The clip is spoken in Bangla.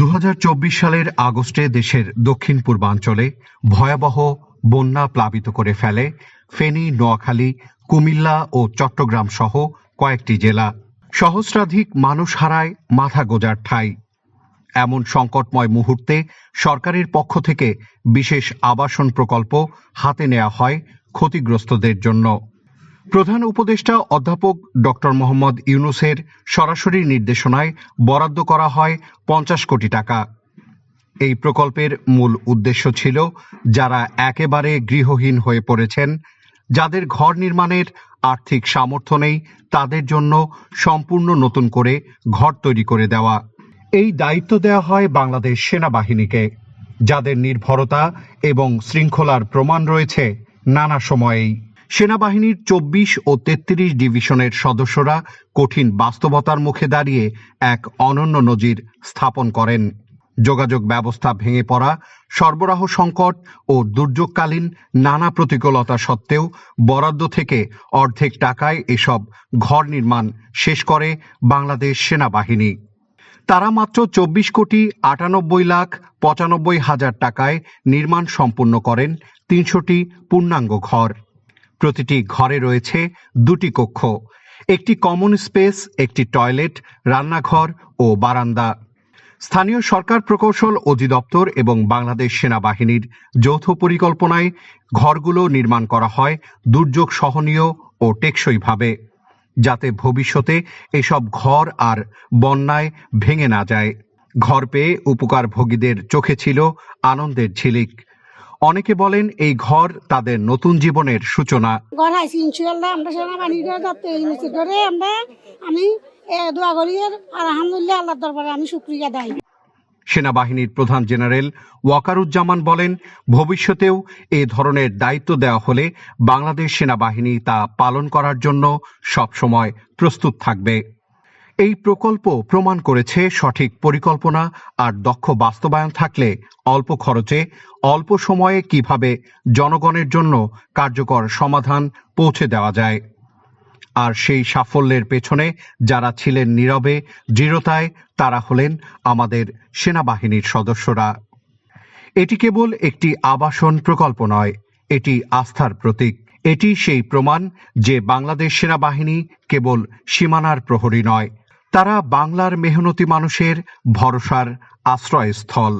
দু হাজার চব্বিশ সালের আগস্টে দেশের দক্ষিণ পূর্বাঞ্চলে ভয়াবহ বন্যা প্লাবিত করে ফেলে ফেনী, নোয়াখালী, কুমিল্লা ও চট্টগ্রাম সহ কয়েকটি জেলা। সহস্রাধিক মানুষ হারায়, মাথা গোজার ঠাঁই। এমন সংকটময় মুহূর্তে সরকারের পক্ষ থেকে বিশেষ আবাসন প্রকল্প হাতে নেওয়া হয় ক্ষতিগ্রস্তদের জন্য। প্রধান উপদেষ্টা অধ্যাপক ডক্টর মোহাম্মদ ইউনুসের সরাসরি নির্দেশনায় বরাদ্দ করা হয় পঞ্চাশ কোটি টাকা। এই প্রকল্পের মূল উদ্দেশ্য ছিল যারা একেবারে গৃহহীন হয়ে পড়েছেন, যাদের ঘর নির্মাণের আর্থিক সামর্থ্য নেই, তাদের জন্য সম্পূর্ণ নতুন করে ঘর তৈরি করে দেওয়া। এই দায়িত্ব দেওয়া হয় বাংলাদেশ সেনাবাহিনীকে, যাদের নির্ভরতা এবং শৃঙ্খলার প্রমাণ রয়েছে নানা সময়েই। সেনাবাহিনীর চব্বিশ ও তেত্রিশ ডিভিশনের সদস্যরা কঠিন বাস্তবতার মুখে দাঁড়িয়ে এক অনন্য নজির স্থাপন করেন। যোগাযোগ ব্যবস্থা ভেঙে পড়া, সরবরাহ সংকট ও দুর্যোগকালীন নানা প্রতিকূলতা সত্ত্বেও বরাদ্দ থেকে অর্ধেক টাকায় এসব ঘর নির্মাণ শেষ করে বাংলাদেশ সেনাবাহিনী। তারা মাত্র চব্বিশ কোটি আটানব্বই লাখ পঁচানব্বই হাজার টাকায় নির্মাণ সম্পূর্ণ করেন তিনশোটি পূর্ণাঙ্গ ঘর। প্রতিটি ঘরে রয়েছে দুটি কক্ষ, একটি কমন স্পেস একটি টয়লেট রান্নাঘর ও বারান্দা। স্থানীয় সরকার প্রকৌশল অধিদপ্তর এবং বাংলাদেশ সেনাবাহিনীর যৌথ পরিকল্পনায় ঘরগুলো নির্মাণ করা হয় দুর্যোগ সহনীয় ও টেকসইভাবে, যাতে ভবিষ্যতে এসব ঘর আর বন্যায় ভেঙে না যায়। ঘর পেয়ে উপকারভোগীদের চোখে ছিল আনন্দের ঝিলিক। অনেকে বলেন এই ঘর তাদের নতুন জীবনের সূচনা। ঘর আইসি ইনশাল্লাহ আমরা সেনাবাহিনীর করে আমরা আমি দোয়া করি আর আলহামদুলিল্লাহ আল্লাহ দরবারে আমি শুক্রিয়া দেয় সেনাবাহিনীর প্রধান জেনারেল ওয়াকারুজ্জামান বলেন ভবিষ্যতেও এ ধরনের দায়িত্ব দেওয়া হলে বাংলাদেশ সেনাবাহিনী তা পালন করার জন্য সবসময় প্রস্তুত থাকবে। এই প্রকল্প প্রমাণ করেছে সঠিক পরিকল্পনা আর দক্ষ বাস্তবায়ন থাকলে অল্প খরচে, অল্প সময়ে কীভাবে জনগণের জন্য কার্যকর সমাধান পৌঁছে দেওয়া যায়। আর সেই সাফল্যের পেছনে যারা ছিলেন নীরবে, দৃঢ়তায়, তারা হলেন আমাদের সেনাবাহিনীর সদস্যরা। এটি কেবল একটি আবাসন প্রকল্প নয়, এটি আস্থার প্রতীক। এটি সেই প্রমাণ যে বাংলাদেশ সেনাবাহিনী কেবল সীমানার প্রহরী নয় তারা বাংলার মেহনতি মানুষের ভরসার আশ্রয়স্থল।